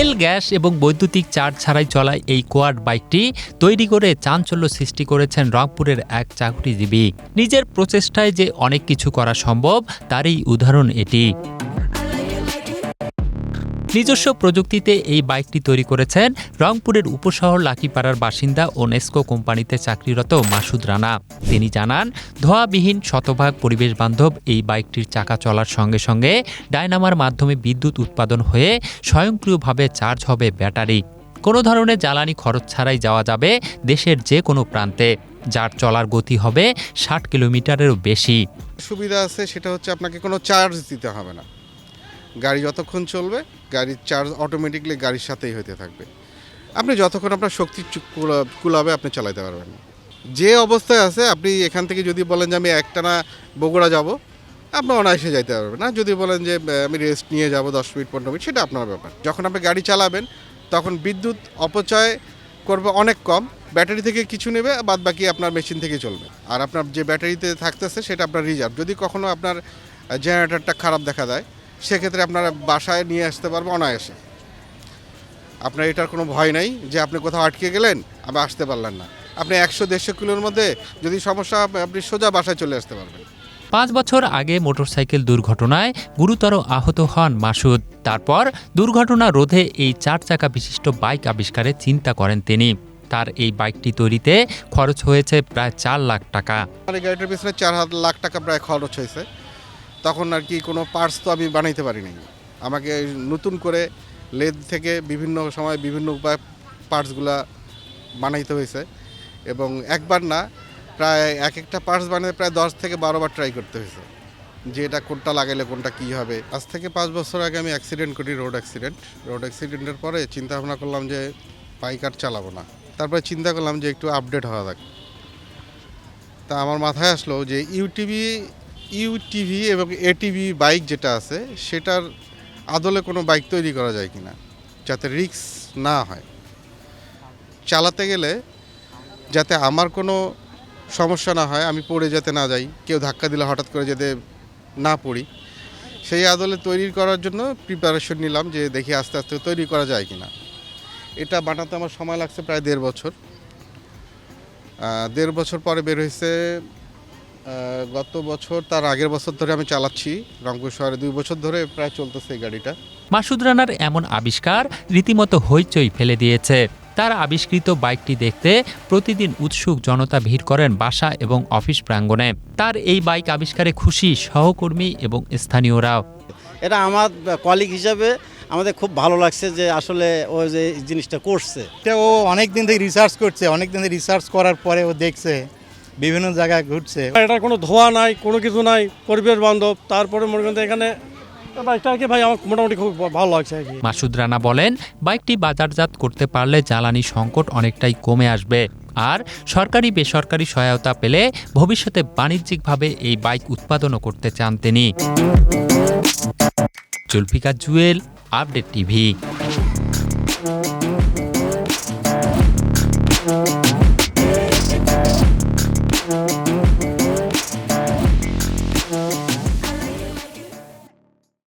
তেল, গ্যাস এবং বৈদ্যুতিক চার্জ ছাড়াই চলা এই কোয়াড বাইকটি তৈরি করে চাঞ্চল্য সৃষ্টি করেছেন রংপুরের এক চাকরিজীবী। নিজের প্রচেষ্টায় যে অনেক কিছু করা সম্ভব, তারই উদাহরণ এটি। নিজস্ব প্রযুক্তিতে এই বাইকটি তৈরি করেছেন রংপুরের উপশহর লাকিপাড়ার বাসিন্দা ও নেস্কো কোম্পানিতে চাকরিরত মাসুদ রানা। তিনি জানান, ধোঁয়াবিহীন শতভাগ পরিবেশ বান্ধব এই বাইকটির চাকা চলার সঙ্গে সঙ্গে ডায়নামার মাধ্যমে বিদ্যুৎ উৎপাদন হয়ে স্বয়ংক্রিয়ভাবে চার্জ হবে ব্যাটারি। কোনো ধরনের জ্বালানি খরচ ছাড়াই যাওয়া যাবে দেশের যে কোনো প্রান্তে, যার চলার গতি হবে ষাট কিলোমিটারেরও বেশি। সুবিধা আছে, সেটা হচ্ছে আপনাকে কোনো চার্জ দিতে হবে না। গাড়ি যতক্ষণ চলবে, গাড়ির চার্জ অটোমেটিকলি গাড়ির সাথেই হতে থাকবে। আপনি যতক্ষণ আপনার শক্তি কুলাবে, আপনি চালাতে পারবেন যে অবস্থায় আছে, আপনি এখান থেকে যদি বলেন যে আমি একটানা বগুড়া যাব, আপনি অনায়াসে যাইতে পারবেন না। যদি বলেন যে আমি রেস্ট নিয়ে যাব দশ মিনিট, পনেরো মিনিট, সেটা আপনার ব্যাপার। যখন আপনি গাড়ি চালাবেন, তখন বিদ্যুৎ অপচয় করবে অনেক কম। ব্যাটারি থেকে কিছু নেবে, বাদ বাকি আপনার মেশিন থেকে চলবে। আর আপনার যে ব্যাটারিতে থাকতেছে, সেটা আপনার রিজার্ভ যদি কখনো আপনার জেনারেটারটা খারাপ দেখা দেয় সেক্ষেত্রে আপনারা বাসায় নিয়ে আসতে পারবে অনায়াসে। আপনার এটার কোনো ভয় নাই যে আপনি কোথাও আটকে গেলেন আবার আসতে পারলেন না। আপনি একশো দেড়শো কিলোর মধ্যে যদি সমস্যা আপনি সোজা বাসায় চলে আসতে পারবেন। পাঁচ বছর আগে মোটরসাইকেল দুর্ঘটনায় গুরুতর আহত হন মাসুদ। তারপর দুর্ঘটনা রোধে এই চার চাকা বিশিষ্ট বাইক আবিষ্কারে চিন্তা করেন তিনি। তার এই বাইকটি তৈরিতে খরচ হয়েছে প্রায় চার লাখ টাকা। আমার গাড়িটার পিছনে চার হাজার লাখ টাকা প্রায় খরচ হয়েছে। তখন আর কি কোনো পার্টস তো আমি বানাইতে পারিনি। আমাকে নতুন করে লেদ থেকে বিভিন্ন সময় বিভিন্ন উপায় পার্টসগুলা বানাইতে হয়েছে এবং একবার না প্রায় এক একটা পার্টস বানাতে প্রায় দশ থেকে বারোবার ট্রাই করতে হয়েছে। যে এটা কোনটা লাগাইলে কোনটা কী হবে। আজ থেকে পাঁচ বছর আগে আমি অ্যাক্সিডেন্ট করি রোড অ্যাক্সিডেন্ট রোড অ্যাক্সিডেন্টের পরে চিন্তা ভাবনা করলাম যে বাইক আর চালাবো না। তারপরে চিন্তা করলাম যে একটু আপডেট হওয়া যাক। তা আমার মাথায় আসলো যে ইউটিভি ইউটিভি এবং এটিভি বাইক যেটা আছে, সেটার আদলে কোনো বাইক তৈরি করা যায় কিনা, যাতে রিস্ক না হয়। চালাতে গেলে যাতে আমার কোনো সমস্যা না হয়, আমি পড়ে যেতে না যাই, কেউ ধাক্কা দিলে হঠাৎ করে যেতে না পড়ি, সেই আদলে তৈরি করার জন্য প্রিপারেশন নিলাম যে দেখি আস্তে আস্তে তৈরি করা যায় কি না এটা বানাতে আমার সময় লাগছে প্রায় দেড় বছর। দেড় বছর পরে বের হয়েছে গত বছর তার আগের বছর ধরে আমি চালাচ্ছি। রংপুর শহরে দুই বছর ধরে প্রায় চলতেছে এই গাড়িটা। মাসুদ রানার এমন আবিষ্কার রীতিমতো হইচই ফেলে দিয়েছে। তার আবিষ্কৃত বাইকটি দেখতে প্রতিদিন উৎসুক জনতা ভিড় করেন বাসা এবং অফিস প্রাঙ্গণে। তার এই বাইক আবিষ্কারে খুশি সহকর্মী এবং স্থানীয়রাও। এটা আমার কলিগ হিসাবে আমাদের খুব ভালো লাগছে যে আসলে ও যে এই জিনিসটা করছে। এটা ও অনেক দিন থেকে রিসার্চ করছে অনেক দিন থেকে রিসার্চ করার পরে ও দেখছে। বিভিন্ন জায়গায় ঘুরছে। এটার কোনো ধোয়া নাই কোনো কিছু নাই পরিবেশ বান্ধব। তারপরে মনে করেন এখানে ভাই আমার মোটামুটি খুব ভালো লাগছে আর কি। মাসুদ রানা বলেন বাইকটি বাজারজাত করতে পারলে জ্বালানি সংকট অনেকটাই কমে আসবে। আর সরকারি বেসরকারি সহায়তা পেলে ভবিষ্যতে বাণিজ্যিকভাবে এই বাইক উৎপাদনও করতে চান তিনি। Zulfikar Jewel update TV.